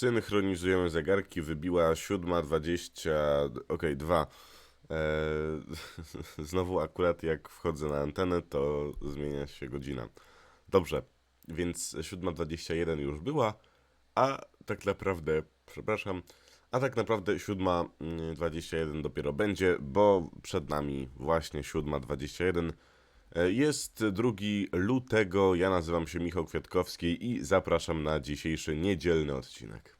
synchronizujemy zegarki, wybiła 7.20, okej, 2. Eee, znowu akurat jak wchodzę na antenę, to zmienia się godzina. Dobrze, więc 7.21 już była, a tak naprawdę, przepraszam, a tak naprawdę 7.21 dopiero będzie, bo przed nami właśnie 7.21. E, Jest 2 lutego, ja nazywam się Michał Kwiatkowski i zapraszam na dzisiejszy niedzielny odcinek.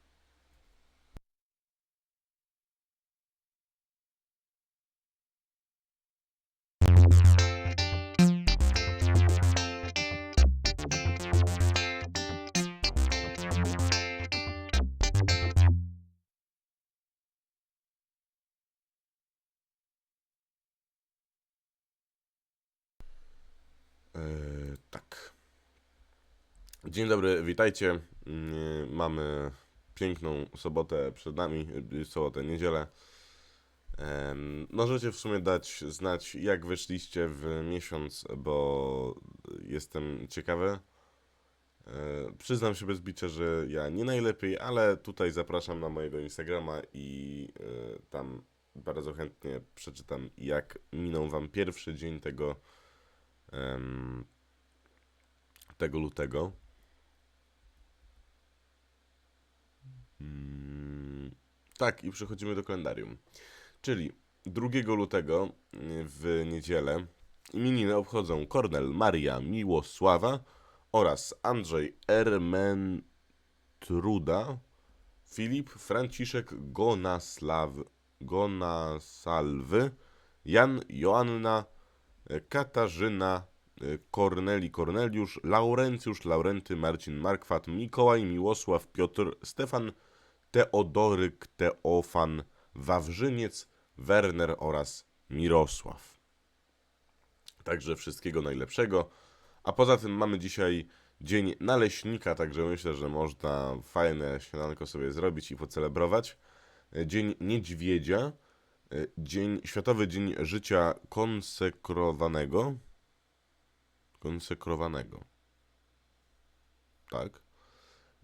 Dzień dobry, witajcie. Mm, Mamy piękną sobotę przed nami, sobotę, niedzielę. Możecie w sumie dać znać, jak wyszliście w miesiąc, bo jestem ciekawy. E, Przyznam się bez bicia, że ja nie najlepiej, ale tutaj zapraszam na mojego Instagrama i e, tam bardzo chętnie przeczytam, jak minął Wam pierwszy dzień tego tego lutego. Tak, i przechodzimy do kalendarium. Czyli 2 lutego y, w niedzielę imieniny obchodzą Kornel, Maria, Miłosława oraz Andrzej Ermentruda, Filip, Franciszek Gonaslaw, Gonasalwy, Jan, Joanna, Katarzyna, e, Korneli, Korneliusz, Laurencjusz, Laurenty, Marcin, Markwat, Mikołaj, Miłosław, Piotr, Stefan, Teodoryk, Teofan, Wawrzyniec, Werner oraz Mirosław. Także wszystkiego najlepszego. A poza tym mamy dzisiaj Dzień Naleśnika, także myślę, że można fajne śniadanko sobie zrobić i pocelebrować. E, Dzień Niedźwiedzia, e, dzień, Światowy Dzień Życia Konsekrowanego. Konsekrowanego. Tak.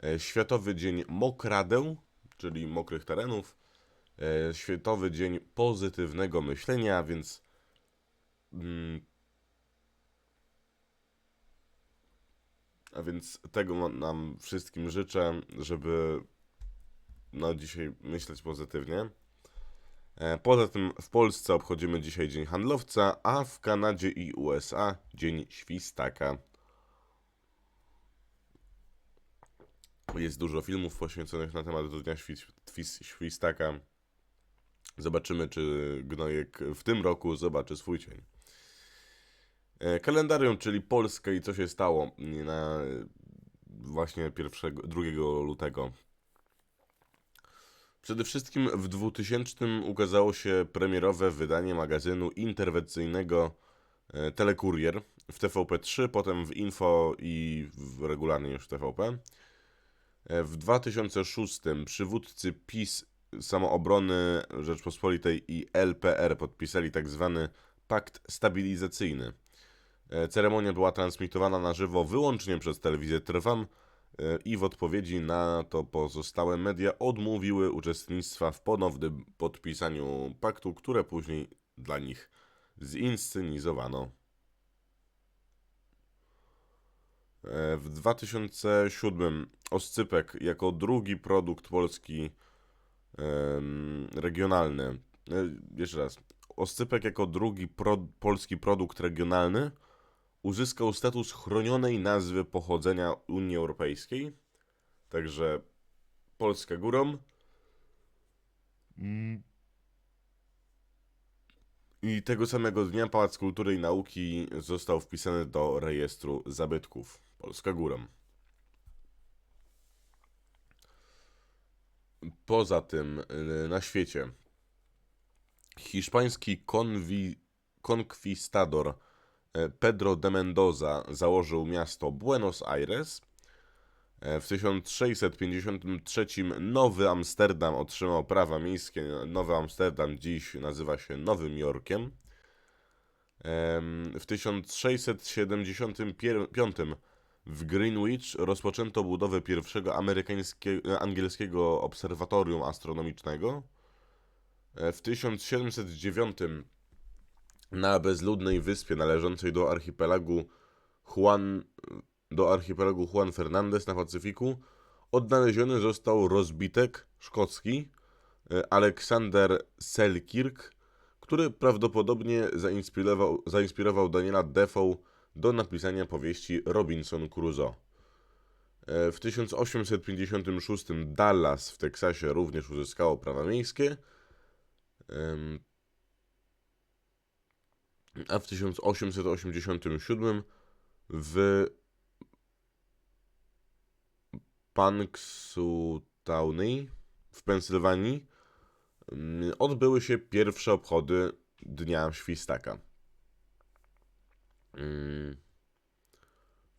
E, Światowy Dzień Mokradeł, czyli mokrych terenów. E, Światowy Dzień Pozytywnego Myślenia, więc mm, a więc tego nam wszystkim życzę, żeby no dzisiaj myśleć pozytywnie. E, Poza tym w Polsce obchodzimy dzisiaj Dzień Handlowca, a w Kanadzie i USA Dzień Świstaka. Jest dużo filmów poświęconych na temat Dnia Świ- Świ- Świstaka. Zobaczymy, czy Gnojek w tym roku zobaczy swój cień. E, Kalendarium, czyli Polskę i co się stało na właśnie 1, 2 lutego. Przede wszystkim w 2000 ukazało się premierowe wydanie magazynu interwencyjnego e, Telekurier w TVP3, potem w Info i w regularnie już TVP. E, W 2006 przywódcy PiS, Samoobrony Rzeczpospolitej i LPR podpisali tak zwany pakt stabilizacyjny. E, Ceremonia była transmitowana na żywo wyłącznie przez telewizję Trwam e, i w odpowiedzi na to pozostałe media odmówiły uczestnictwa w ponownym podpisaniu paktu, które później dla nich zinscenizowano. W 2007 Oscypek jako drugi produkt polski regionalny. e, Jeszcze raz. Oscypek jako drugi pro, polski produkt regionalny uzyskał status chronionej nazwy pochodzenia Unii Europejskiej. Także Polska górą. I tego samego dnia Pałac Kultury i Nauki został wpisany do rejestru zabytków. Polska górą. Poza tym y, na świecie hiszpański konwi, konkwistador e, Pedro de Mendoza założył miasto Buenos Aires. E, W 1653 Nowy Amsterdam otrzymał prawa miejskie. Nowy Amsterdam dziś nazywa się Nowym Jorkiem. Em, W 1675 w Greenwich rozpoczęto budowę pierwszego amerykańskiego, angielskiego obserwatorium astronomicznego. E, W 1709 na bezludnej wyspie należącej do archipelagu Juan, do archipelagu Juan Fernandez na Pacyfiku odnaleziony został rozbitek szkocki e, Aleksander Selkirk, który prawdopodobnie zainspirował, zainspirował Daniela Defoe do napisania powieści Robinson Crusoe. E, W 1856 Dallas w Teksasie również uzyskało prawa miejskie, a w 1887 w Punxsutawney w Pensylwanii odbyły się pierwsze obchody Dnia Świstaka. Mm.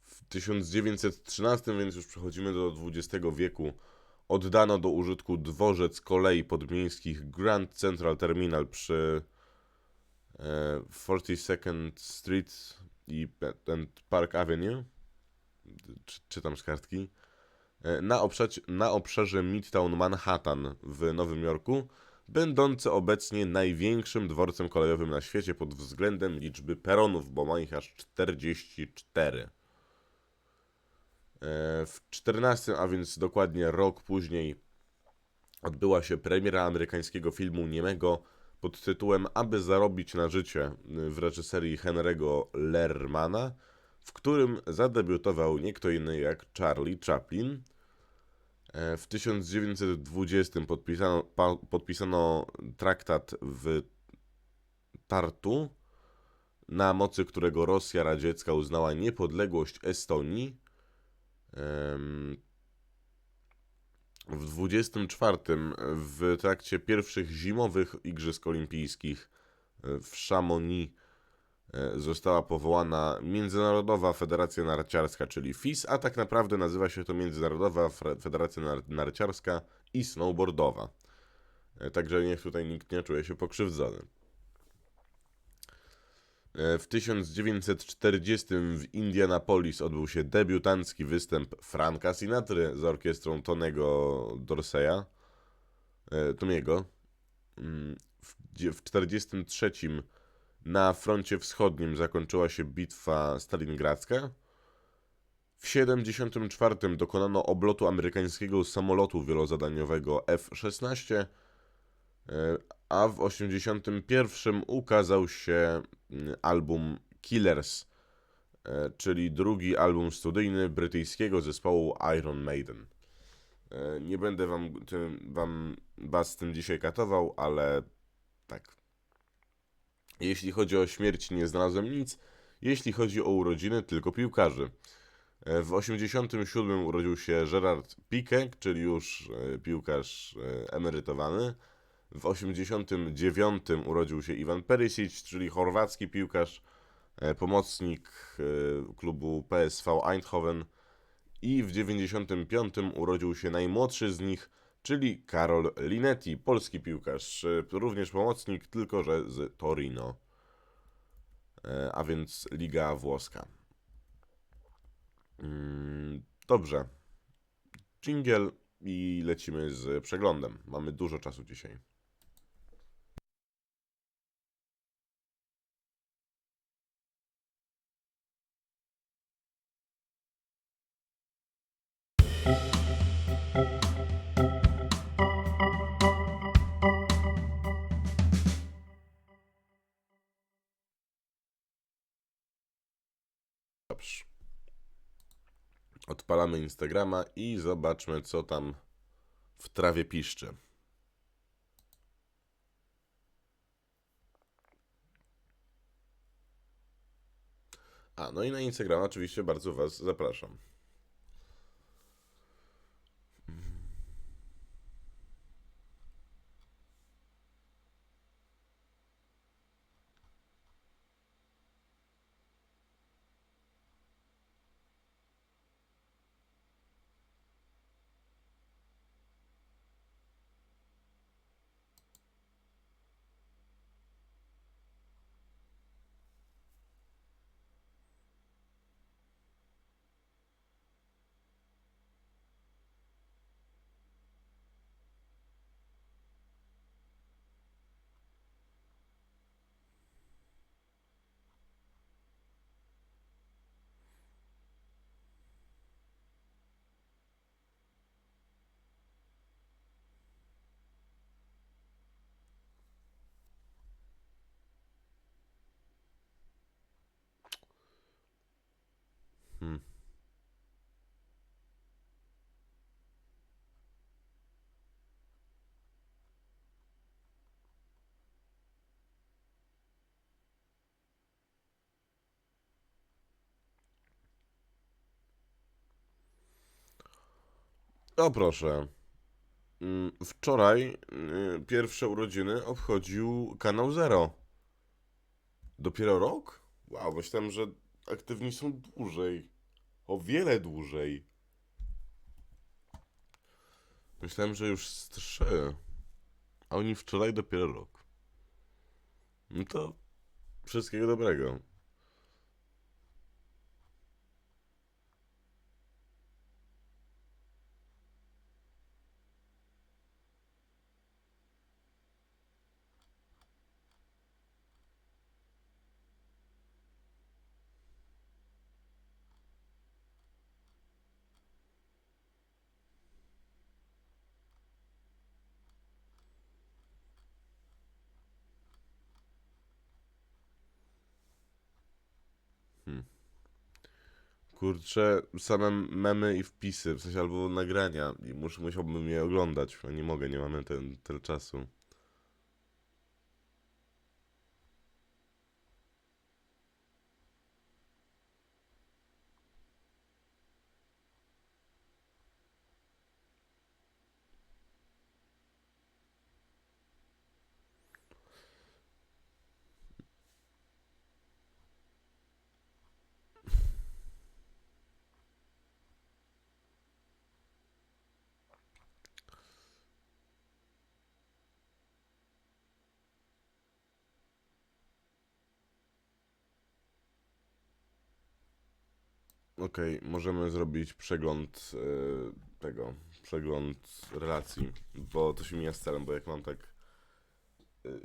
W 1913, więc już przechodzimy do XX wieku, oddano do użytku dworzec kolei podmiejskich Grand Central Terminal przy e, 42nd Street i Park Avenue. Czy, czytam z kartki. E, Na, obszarze, na obszarze Midtown Manhattan w Nowym Jorku, będący obecnie największym dworcem kolejowym na świecie pod względem liczby peronów, bo ma ich aż 44. E, W 14, a więc dokładnie rok później, odbyła się premiera amerykańskiego filmu niemego pod tytułem Aby zarobić na życie w reżyserii Henry'ego Lermana, w którym zadebiutował nie kto inny jak Charlie Chaplin. E, W 1920 podpisano, pa, podpisano traktat w Tartu, na mocy którego Rosja radziecka uznała niepodległość Estonii. W 24 w trakcie pierwszych zimowych Igrzysk Olimpijskich e, w Chamonix została powołana Międzynarodowa Federacja Narciarska, czyli FIS, a tak naprawdę nazywa się to Międzynarodowa Federacja Nar- Narciarska i Snowboardowa. E, Także niech tutaj nikt nie czuje się pokrzywdzony. E, W 1940 w Indianapolis odbył się debiutancki występ Franka Sinatry z orkiestrą Tonego Dorseya, e, Tomiego. Mm, w 1943 na froncie wschodnim zakończyła się bitwa stalingradzka. W 1974 dokonano oblotu amerykańskiego samolotu wielozadaniowego F-16, e, a w 1981 ukazał się mm, album Killers, e, czyli drugi album studyjny brytyjskiego zespołu Iron Maiden. E, Nie będę wam, tym, wam was tym dzisiaj katował, ale tak. Jeśli chodzi o śmierć, nie znalazłem nic. Jeśli chodzi o urodziny, tylko piłkarzy. E, W 87 urodził się Gerard Piqué, czyli już e, piłkarz e, emerytowany. W 89 urodził się Iwan Perisic, czyli chorwacki piłkarz, pomocnik klubu PSV Eindhoven. I w 95 urodził się najmłodszy z nich, czyli Karol Linetti, polski piłkarz, e, również pomocnik, tylko że z Torino. E, A więc Liga Włoska. Mm, Dobrze. Jingle i lecimy z przeglądem. Mamy dużo czasu dzisiaj. Odpalamy Instagrama i zobaczmy, co tam w trawie piszczy. A, no i na Instagrama oczywiście bardzo Was zapraszam. O proszę. Mm, Wczoraj y, pierwsze urodziny obchodził kanał Zero. Dopiero rok? Wow, myślałem, że aktywni są dłużej. O wiele dłużej. Myślałem, że już z trzy. A oni wczoraj dopiero rok. No to wszystkiego dobrego. Kurczę, same memy i wpisy, w sensie albo nagrania. I muszę, musiałbym je oglądać, a nie mogę, nie mamy ten, tyle czasu. Okej, możemy zrobić przegląd e, tego, przegląd relacji, bo to się mija z celem, bo jak mam tak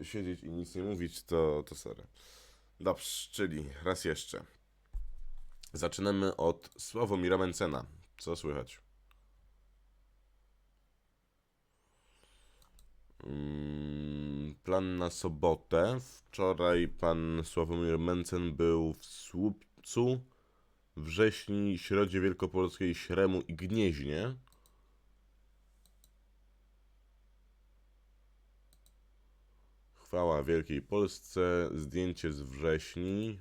e, siedzieć i nic nie mówić, to, to sorry. Dobrze, czyli raz jeszcze. Zaczynamy od Sławomira Mencena. Co słychać? Mm, Plan na sobotę. Wczoraj pan Sławomir Mencen był w Słupcu, Wrześni, Środzie Wielkopolskiej, Śremu i Gnieźnie. Chwała Wielkiej Polsce, zdjęcie z wrześni,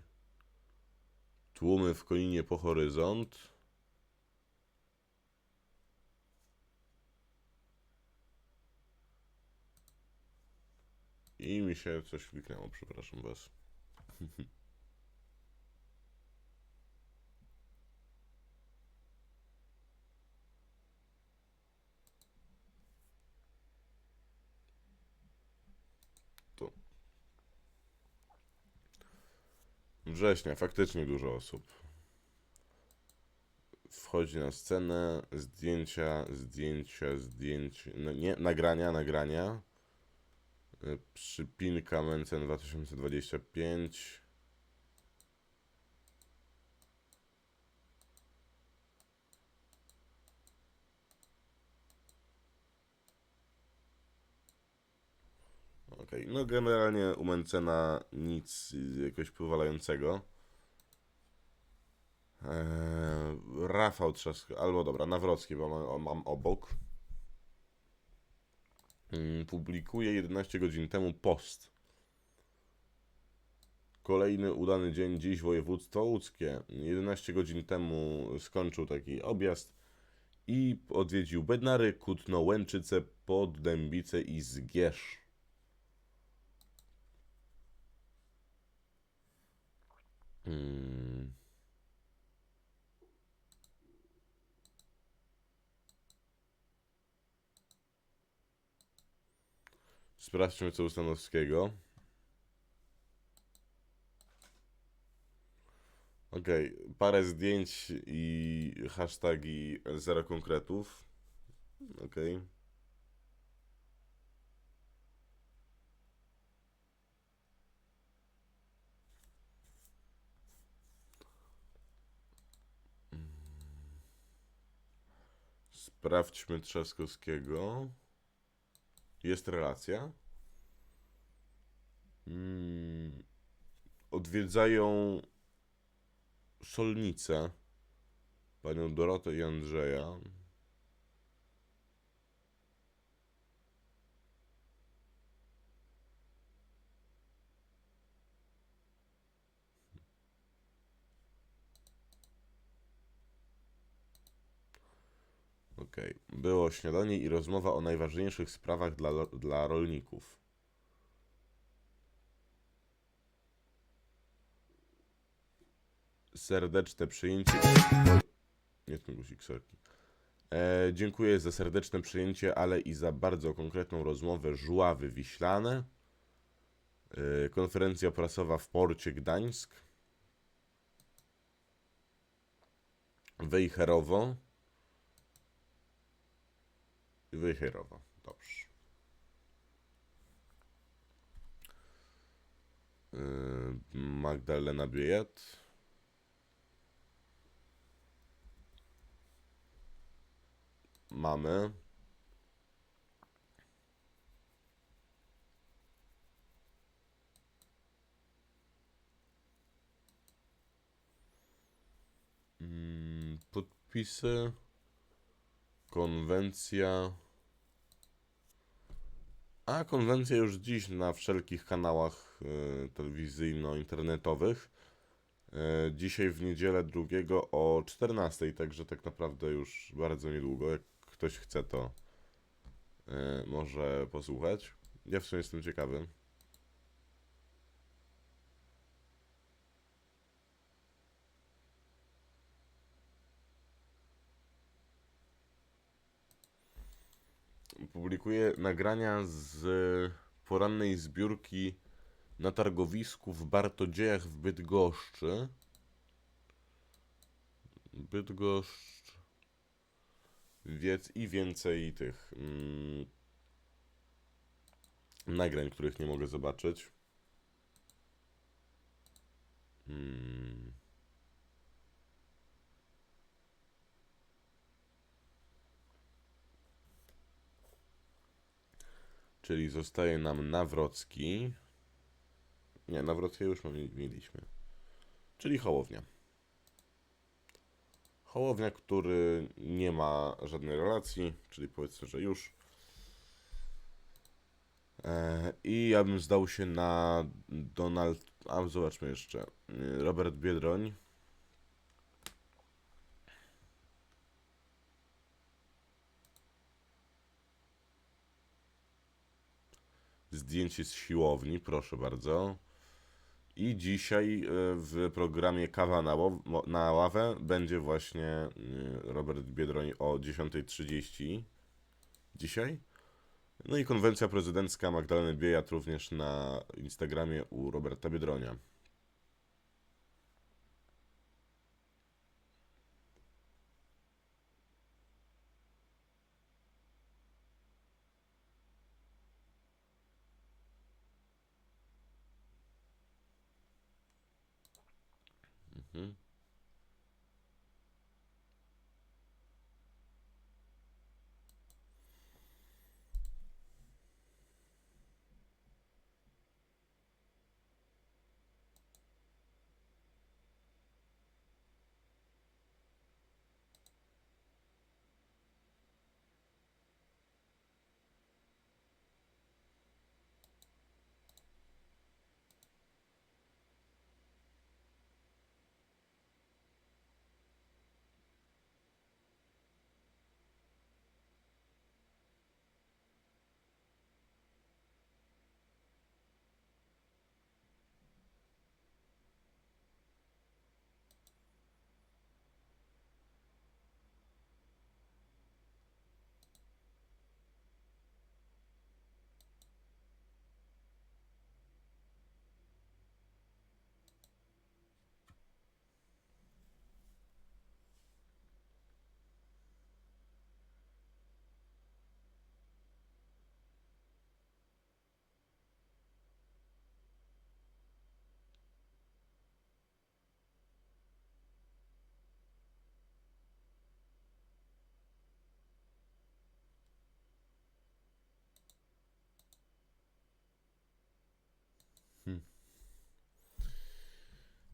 tłumy w Koninie po horyzont. I mi się coś kliknęło, przepraszam was. Września, faktycznie dużo osób. Wchodzi na scenę, zdjęcia, zdjęcia, zdjęcia, no nie, nagrania, nagrania. Y, Przypinka Mencen 2025. Okej, no generalnie u Mencena nic jakoś powalającego. Eee, Rafał Trzask, albo dobra, Nawrocki, bo mam, mam obok. Mm, Publikuje 11 godzin temu post. Kolejny udany dzień dziś województwo łódzkie. 11 godzin temu skończył taki objazd i odwiedził Bednary, Kutno, Łęczyce, Poddębice i Zgierz. Mm. Sprawdźmy co u Stanowskiego. Okej, parę zdjęć i hashtagi zero konkretów. Okej. Sprawdźmy Trzaskowskiego. Jest relacja. Mm, odwiedzają Solnicę. Panią Dorotę i Andrzeja. Okej. Było śniadanie i rozmowa o najważniejszych sprawach dla, dla rolników. Serdeczne przyjęcie. Nie ten guzik sorki. E, dziękuję za serdeczne przyjęcie, ale i za bardzo konkretną rozmowę Żuławy Wiślane. E, konferencja prasowa w porcie Gdańsk. Wejherowo. Wejherowo, dobrze. E, Magdalena Biejat. Mamy. Mm, Podpisy. Konwencja. A konwencja już dziś na wszelkich kanałach e, telewizyjno-internetowych. E, dzisiaj w niedzielę drugiego o 14, także tak naprawdę już bardzo niedługo. Jak ktoś chce, to e, może posłuchać. Ja w sumie jestem ciekawy. Publikuję nagrania z porannej zbiórki na targowisku w Bartodziejach w Bydgoszczy. Bydgoszcz. Wiedz i więcej tych mm, nagrań, których nie mogę zobaczyć. Mm. Czyli zostaje nam Nawrocki. Nie, Nawrockiego już mieliśmy. Czyli Hołownia. Hołownia, który nie ma żadnej relacji, czyli powiedzmy, że już. E, I ja bym zdał się na Donald. A zobaczmy jeszcze. Robert Biedroń. Zdjęcie z siłowni, proszę bardzo. I dzisiaj e, w programie Kawa na, na ławę będzie właśnie e, Robert Biedroń o 10.30 dzisiaj. No i konwencja prezydencka Magdaleny Biejat również na Instagramie u Roberta Biedronia.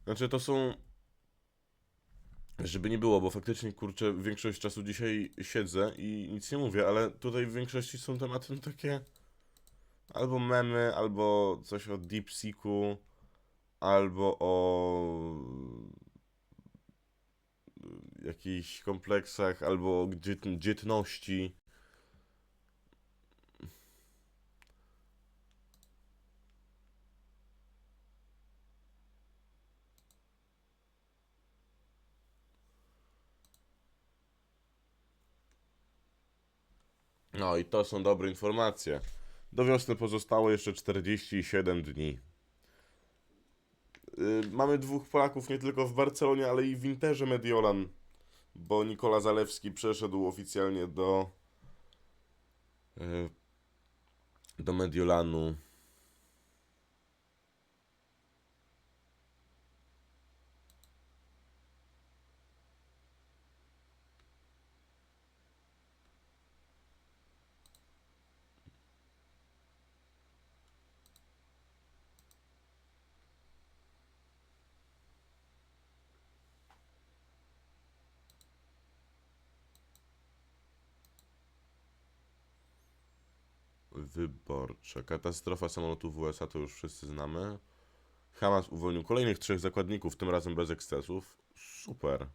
Znaczy to są. Żeby nie było, bo faktycznie kurczę, większość czasu dzisiaj siedzę i nic nie mówię, ale tutaj w większości są tematy no, takie albo memy, albo coś o DeepSeeku, albo o jakichś kompleksach albo dziet, dzietności. No i to są dobre informacje. Do wiosny pozostało jeszcze 47 dni. Y, Mamy dwóch Polaków nie tylko w Barcelonie, ale i w Interze Mediolan, bo Nikola Zalewski przeszedł oficjalnie do y, do Mediolanu. Wyborcza. Katastrofa samolotów w USA to już wszyscy znamy. Hamas uwolnił kolejnych trzech zakładników, tym razem bez ekscesów. Super.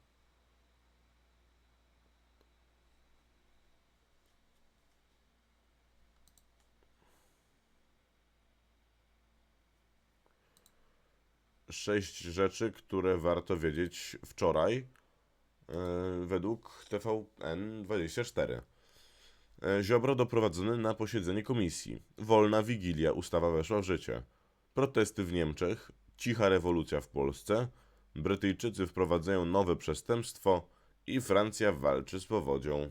Sześć rzeczy, które warto wiedzieć wczoraj, yy, według TVN24. E, Ziobro doprowadzony na posiedzenie komisji. Wolna wigilia, ustawa weszła w życie. Protesty w Niemczech, cicha rewolucja w Polsce, Brytyjczycy wprowadzają nowe przestępstwo i Francja walczy z powodzią.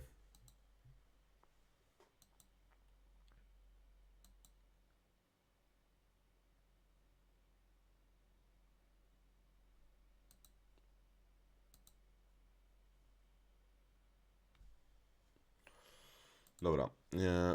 Dobra. Nie.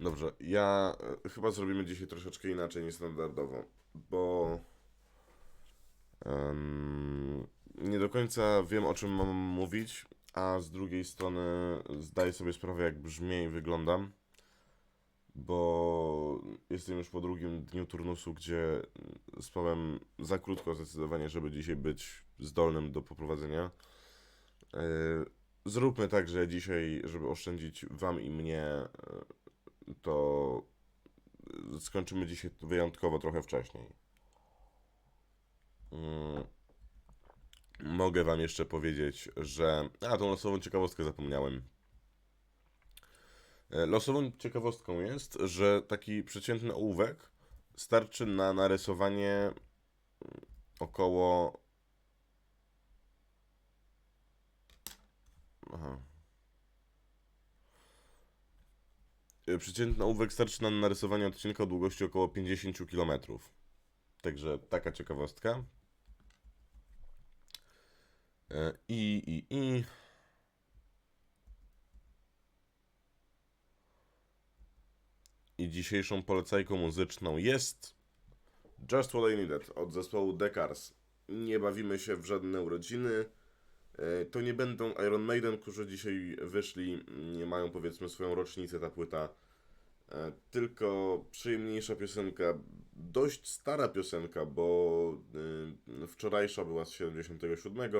Dobrze, ja e, chyba zrobimy dzisiaj troszeczkę inaczej niż standardowo, bo em, nie do końca wiem o czym mam mówić, a z drugiej strony zdaję sobie sprawę jak brzmię i wyglądam bo jestem już po drugim dniu turnusu, gdzie spałem za krótko zdecydowanie, żeby dzisiaj być zdolnym do poprowadzenia. Yy, Zróbmy tak, że dzisiaj, żeby oszczędzić Wam i mnie, yy, to skończymy dzisiaj wyjątkowo trochę wcześniej. Yy, Mogę Wam jeszcze powiedzieć, że. A, tą losową ciekawostkę zapomniałem. E, Losową ciekawostką jest, że taki przeciętny ołówek starczy na narysowanie mm, około. Aha. E, Przeciętny ołówek starczy na narysowanie odcinka o długości około 50 km. Także taka ciekawostka. E, I, i, i. I dzisiejszą polecajką muzyczną jest Just What I Needed od zespołu The Cars. Nie bawimy się w żadne urodziny. E, To nie będą Iron Maiden, którzy dzisiaj wyszli, nie mają powiedzmy swoją rocznicę ta płyta. E, Tylko przyjemniejsza piosenka, dość stara piosenka, bo y, wczorajsza była z 77,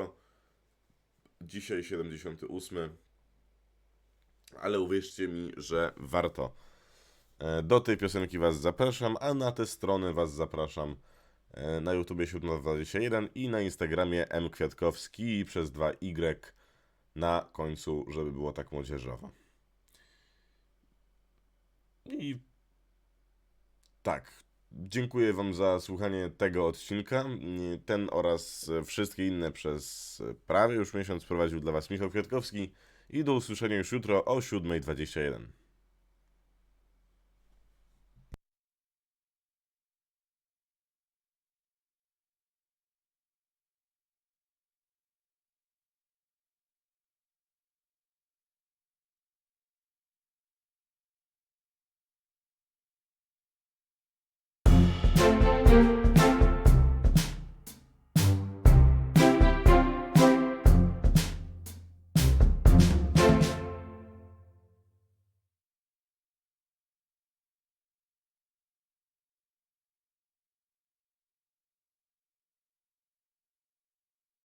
dzisiaj 78. Ale uwierzcie mi, że warto. E, Do tej piosenki Was zapraszam, a na te strony Was zapraszam e, na YouTubie 721 i na Instagramie mkwiatkowski przez 2y na końcu, żeby było tak młodzieżowo. I tak, dziękuję Wam za słuchanie tego odcinka. Ten oraz wszystkie inne przez prawie już miesiąc prowadził dla Was Michał Kwiatkowski i do usłyszenia już jutro o 7.21.